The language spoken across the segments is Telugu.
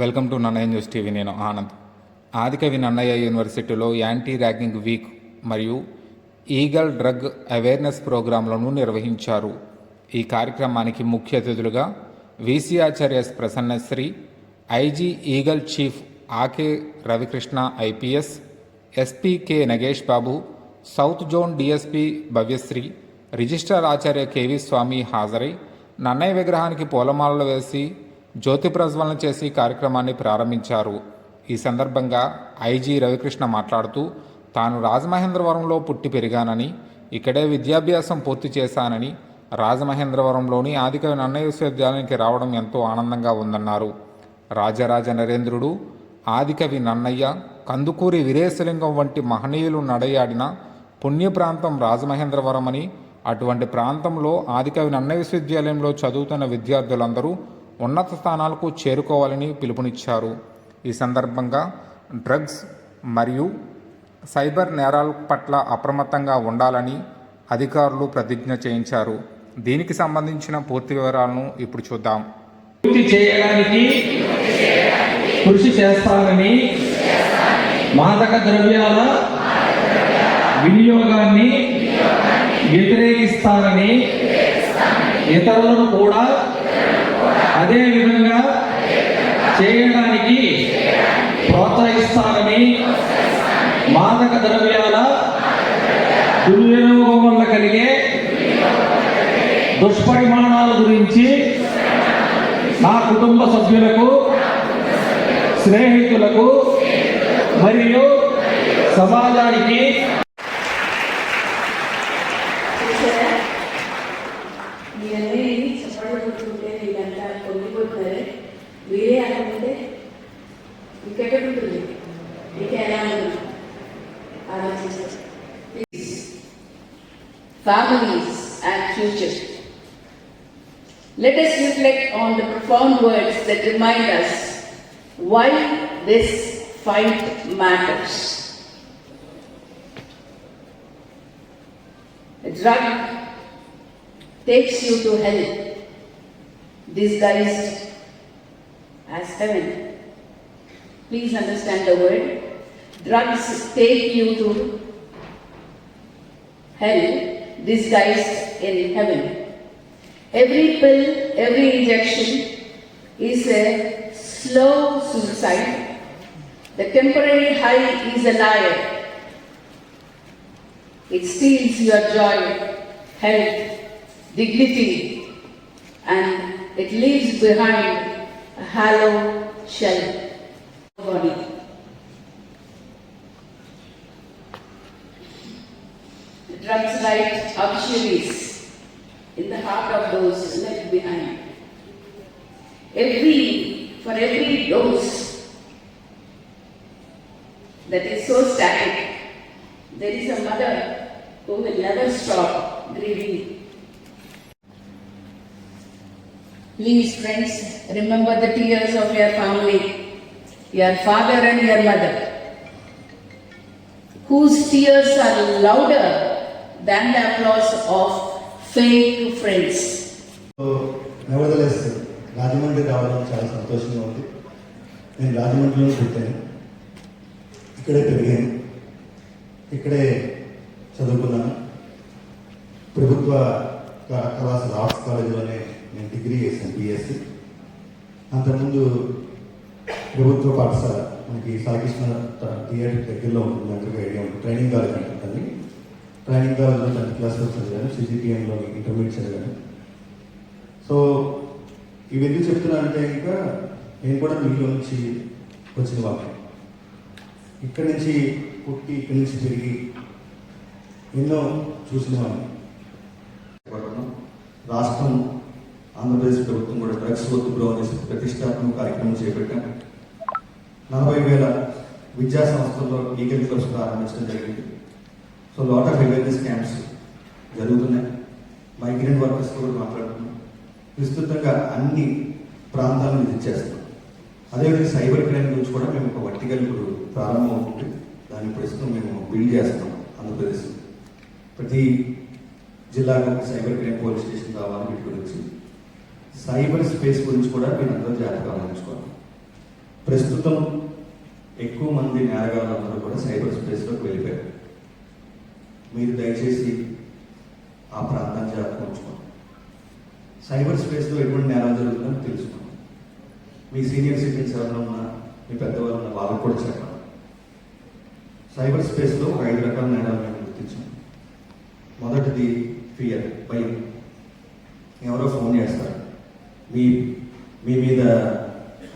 Welcome to Nannayya news TV. నేను ఆనంద్. ఆదికవి నన్నయ్య యూనివర్సిటీలో యాంటీ ర్యాగింగ్ వీక్ మరియు ఈగల్ డ్రగ్ అవేర్నెస్ ప్రోగ్రాంలను నిర్వహించారు. ఈ కార్యక్రమానికి ముఖ్య అతిథులుగా VC acharyas Prasannasri IG eagle chief A K Ravikrishna IPS SP K Nagesh Babu south zone DSP Bhavyasri registrar Acharya K V Swamy హాజరై నన్నయ్య విగ్రహానికి పూలమాలలు వేసి జ్యోతి ప్రజ్వలన చేసి కార్యక్రమాన్ని ప్రారంభించారు. ఈ సందర్భంగా ఐజీ రవికృష్ణ మాట్లాడుతూ తాను రాజమహేంద్రవరంలో పుట్టి పెరిగానని ఇక్కడే విద్యాభ్యాసం పూర్తి చేశానని రాజమహేంద్రవరంలోని ఆదికవి నన్నయ్య విశ్వవిద్యాలయానికి రావడం ఎంతో ఆనందంగా ఉందన్నారు. రాజరాజ నరేంద్రుడు ఆదికవి నన్నయ్య కందుకూరి వీరేశలింగం వంటి మహనీయులు నడయాడిన పుణ్య ప్రాంతం రాజమహేంద్రవరం అని అటువంటి ప్రాంతంలో ఆదికవి నన్నయ్య విశ్వవిద్యాలయంలో చదువుతున్న విద్యార్థులందరూ ఉన్నత స్థానాలకు చేరుకోవాలని పిలుపునిచ్చారు. ఈ సందర్భంగా డ్రగ్స్ మరియు సైబర్ నేరాల పట్ల అప్రమత్తంగా ఉండాలని అధికారులు ప్రతిజ్ఞ చేయించారు. దీనికి సంబంధించిన పూర్తి వివరాలను ఇప్పుడు చూద్దాం. పూర్తి చేయడానికి కృషి చేస్తానని మాదక ద్రవ్యాల వినియోగాన్ని వ్యతిరేకిస్తానని ఇతరులను కూడా అదే విధంగా చేయడానికి ప్రోత్సహిస్తానని మాదక ద్రవ్యాల దుర్వినియోగం వల్ల కలిగే దుష్పరిమాణాల గురించి నా కుటుంబ సభ్యులకు స్నేహితులకు మరియు సమాజానికి families and future. Let us reflect on the profound words that remind us why this fight matters. A drug takes you to hell, disguised as heaven. Please understand the word. Drugs take you to hell, disguised in heaven. Every pill, every injection is a slow suicide. The temporary high is a liar. It steals your joy, health, dignity, and it leaves behind a hollow shell body. Drugs write in the heart of those left behind. Every, for every dose that is so static, there is a mother who will never stop grieving. Please, friends, remember the tears of your family, your father and your mother, whose tears are louder than the applause of fake friends. Rajahmundry రావడం చాలా సంతోషంగా ఉంది. నేను రాజమండ్రిలో పుట్టాను. ఇక్కడే పెరిగాను. ఇక్కడే చదువుకున్నాను. ప్రభుత్వ కళాశాల ఆర్ట్స్ కాలేజీలోనే నేను డిగ్రీ చేశాను బిఎస్సి అంతకుముందు ప్రభుత్వ పాఠశాల మనకి సాకృష్ణ థియేటర్ దగ్గరలో ఉంటుంది దగ్గరగా ట్రైనింగ్ కాలేజ్ ఉంటుంది. ట్రైనింగ్ కాలేజ్లో టెన్త్ క్లాస్లో చదివాను సిజిపిఎంలో ఇంటర్మీడియట్ చదివాను సో ఇవి ఎందుకు చెప్తున్నానంటే ఇంకా నేను కూడా మీలో నుంచి వచ్చిన వాళ్ళు ఇక్కడి నుంచి పుట్టి ఇక్కడి నుంచి పెరిగి ఎన్నో చూసిన వాళ్ళు రాష్ట్రం ఆంధ్రప్రదేశ్ ప్రభుత్వం కూడా డ్రగ్స్ వద్దు బ్రో అనేసి ప్రతిష్టాత్మక కార్యక్రమం చేపట్టాం. నలభై వేల విద్యా సంస్థల్లో ఈగల్ క్లబ్స్ ప్రారంభించడం జరిగింది. So lot of awareness camps జరుగుతున్నాయి. మైగ్రెంట్ వర్కర్స్ కూడా మాట్లాడుతున్నాం. విస్తృతంగా అన్ని ప్రాంతాలను విజిట్ చేస్తాం అదేవిధంగా సైబర్ క్రైమ్ గురించి కూడా మేము ఒక వర్టికల్ ఇప్పుడు ప్రారంభం అవుతుంది దాని ప్రస్తుతం మేము బిల్డ్ చేస్తున్నాం ఆంధ్రప్రదేశ్. ప్రతి జిల్లాకు ఒక సైబర్ క్రైమ్ పోలీస్ స్టేషన్ కావాలి వీటి గురించి సైబర్ స్పేస్ గురించి కూడా మీరు అందరూ జాగ్రత్తగా ఆలోచించుకోవాలి. ప్రస్తుతం ఎక్కువ మంది నేరగాళ్ళందరూ కూడా సైబర్ స్పేస్లోకి వెళ్ళిపోయారు. మీరు దయచేసి ఆ ప్రాంతాన్ని జాగ్రత్త సైబర్ స్పేస్లో ఎటువంటి నేరాలు జరుగుతుందో తెలుసుకోండి. మీ సీనియర్ సిటిజన్స్ ఎవరైనా ఉన్నా మీ పెద్దవాళ్ళు ఉన్నా వాళ్ళకు కూడా చెప్పండి. సైబర్ స్పేస్లో ఒక ఐదు రకాల నేరాలు మేము గుర్తించాం మొదటిది ఫియర్ భయం. ఎవరో ఫోన్ చేస్తారు. మీ మీ మీద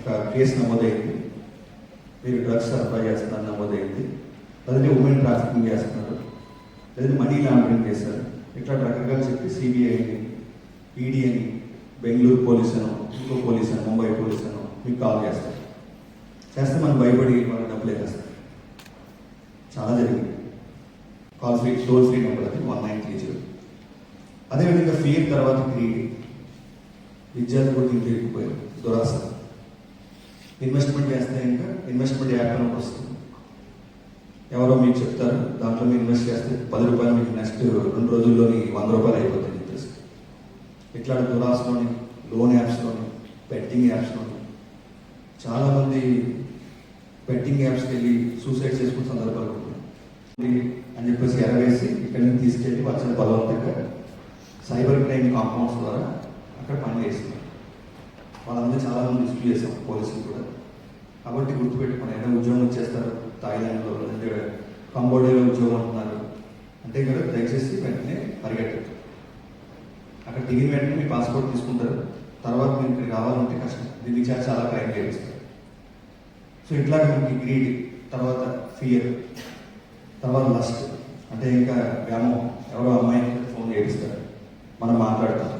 ఒక కేసు నమోదైంది. మీరు డ్రగ్స్ సరఫరా చేస్తున్నారు నమోదైంది. అదే ఉమెన్ ట్రాఫికింగ్ చేస్తున్నారు. లేదంటే మనీ లాండరింగ్ చేస్తారు ఇట్లా రకరకాలు చెప్పి సిబిఐని ఈడీ అని బెంగళూరు పోలీస్ అనో ఇంకో పోలీస్ అని ముంబై పోలీస్ మీకు కాల్ చేస్తారు. చేస్తే మనం భయపడి వాళ్ళకి డబ్బులు వేసేస్తారు. చాలా జరిగింది. Call free toll free number అది వన్ నైన్ త్రీ జీరో. అదేవిధంగా ఫియర్ తర్వాత గ్రీడ్ విద్యార్థులు కూడా ఇంటికి వెళ్ళిపోయారు దురాశ. ఇన్వెస్ట్మెంట్ చేస్తే ఇంకా ఇన్వెస్ట్మెంట్ యాప్ అని వస్తుంది. ఎవరో మీకు చెప్తారు దాంట్లో మీరు ఇన్వెస్ట్ చేస్తే పది రూపాయలు మీకు నెక్స్ట్ రెండు రోజుల్లోని వంద రూపాయలు అయిపోతాయి చెప్పేసి ఇట్లాంటి దురాశలోని లోన్ యాప్స్లోని బెట్టింగ్ యాప్స్లోని చాలామంది బెట్టింగ్ యాప్స్కి వెళ్ళి సూసైడ్ చేసుకున్న సందర్భాలు ఉన్నాయి. అని చెప్పేసి ఎరవేసి ఇక్కడి నుంచి తీసుకెళ్ళి వచ్చిన బలవంతంగా సైబర్ క్రైమ్ కాంపౌండ్స్ ద్వారా అక్కడ పని చేస్తున్నారు. వాళ్ళందరూ చాలా మంది రిస్క్ పోలీసులు కూడా. కాబట్టి గుర్తుపెట్టుకుని ఏదైనా ఉద్యోగం వచ్చేస్తారు థాయిలాండ్లో అంటే కంబోడియాలో ఉద్యోగం అంటున్నారు అంటే కదా దయచేసి వెంటనే పరిగెట్టదు అక్కడ దిగిన వెంటనే మీ పాస్పోర్ట్ తీసుకుంటారు. తర్వాత మీరు ఇక్కడికి రావాలంటే కష్టం. దీన్ని చాలా చాలా క్రైమ్ చేస్తారు సో ఇట్లా మనకి గ్రీడ్ తర్వాత ఫియర్ తర్వాత లస్ట్ అంటే ఇంకా వ్యామోహం. ఎవరో అమ్మాయిని ఫోన్ చేపిస్తారు మనం మాట్లాడతాం.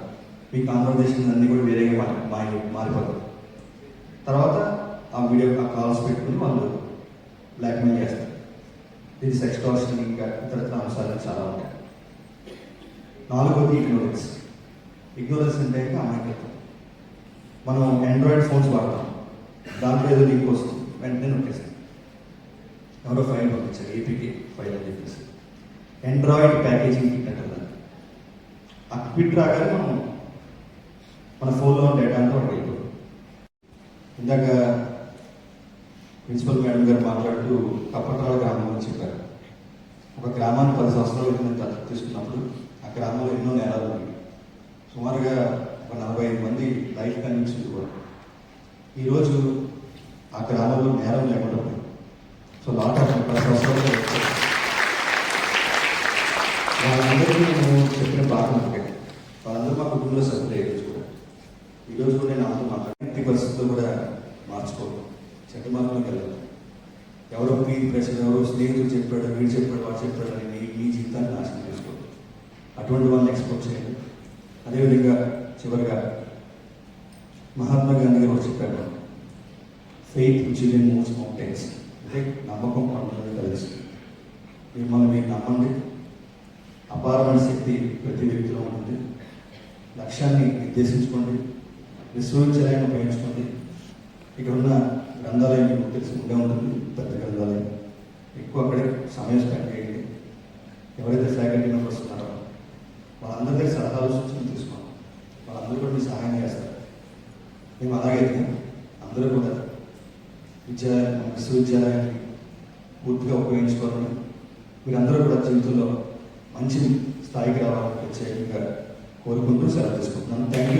మీ కాన్వర్జేషన్ అన్నీ కూడా వేరేగా మారి మారి మారిపోతాయి. తర్వాత ఆ వీడియో ఆ కాల్స్ పెట్టుకుని వాళ్ళు బ్లాక్మెయిల్ చేస్తారు ఇది సెక్స్ ఇంకా ఇతరత్ర అంశాలు చాలా ఉంటాయి. నాలుగోది ఇగ్నోరెన్స్ ఇగ్నోరెన్స్ అంటే ఇంకా అమాయకత్వం. మనం ఆండ్రాయిడ్ ఫోన్స్ వాడతాం. దాంట్లో ఏదో లింక్ వస్తుంది. వెంటనే నొక్కేస్తాం. ఎవరో ఫైల్ పంపించారు. ఏపీకి ఫైల్ అని చెప్పేసి. ఆండ్రాయిడ్ ప్యాకేజింగ్ కిట్ అంటారు దాన్ని. ఆ క్విట్ రాగానే మనం మన ఫోన్లో డేటా అంతా ఒకటి వెళ్ళిపోతుంది ఇందాక ప్రిన్సిపల్ మేడం గారు మాట్లాడుతూ కప్పట్రాల గ్రామం అని చెప్పారు. ఒక గ్రామాన్ని పది సంవత్సరాల క్రితం దత్తత తీసుకున్నప్పుడు ఆ గ్రామంలో ఎన్నో నేరాలు ఉన్నాయి. సుమారుగా ఒక నలభై ఐదు మంది లైఫ్ కన్విక్షన్ కూడా. ఈరోజు ఆ గ్రామంలో నేరం లేకుండా సో లాట్ ఆఫ్ పది సంవత్సరాలు వాళ్ళందరికీ నేను చెప్పిన బాధ ఒకటే. వాళ్ళందరూ మా కుటుంబంలో సభ్యులు ఈరోజు కూడా. ఈరోజు కూడా నేను అందరూ మాట్లాడి పరిస్థితులు కూడా మార్చుకోవాలి చెడ్డ మార్గంలోకి ఎవరో పీర్ ప్రెషర్ ఎవరో స్నేహితుడు చెప్పాడు వీడు చెప్పాడు వాడు చెప్పాడు అని మీ జీవితాన్ని నాశనం చేసుకోవద్దు. అటువంటి వాళ్ళని ఎక్స్పోర్ట్ చేయండి. అదేవిధంగా చివరిగా మహాత్మా గాంధీ గారు చెప్పాడు ఫెయిత్ విచ్ మూవ్స్ మౌంటైన్స్ అంటే నమ్మకం పండుగ కలిసి మిమ్మల్ని మీరు నమ్మండి. అపారమైన శక్తి ప్రతి వ్యక్తిలో ఉంటుంది. లక్ష్యాన్ని నిర్దేశించుకోండి. విశ్వవిద్యాలయాన్ని ఉపయోగించుకోండి. ఇక్కడ ఉన్న గ్రంథాలయం మీకు తెలిసి ఉండే ఉంటుంది. పెద్ద గ్రంథాలయం. ఎక్కువ అక్కడే సమయం స్పెండ్ చేయండి. ఎవరైతే ఫ్యాకల్టీ మెంబర్స్ ఉన్నారో వాళ్ళందరి దగ్గర సలహాలు సూచనలు తీసుకోండి వాళ్ళందరూ కూడా మీ సహాయం చేస్తారు. మేము అలాగే అందరూ కూడా విద్యాలయం విశ్వవిద్యాలయాన్ని పూర్తిగా ఉపయోగించుకోవాలని మీరందరూ కూడా జీవితంలో మంచి స్థాయికి రావాలని చేయండి కోరుకుంటూ సెలవు తీసుకుంటున్నాను. Thank you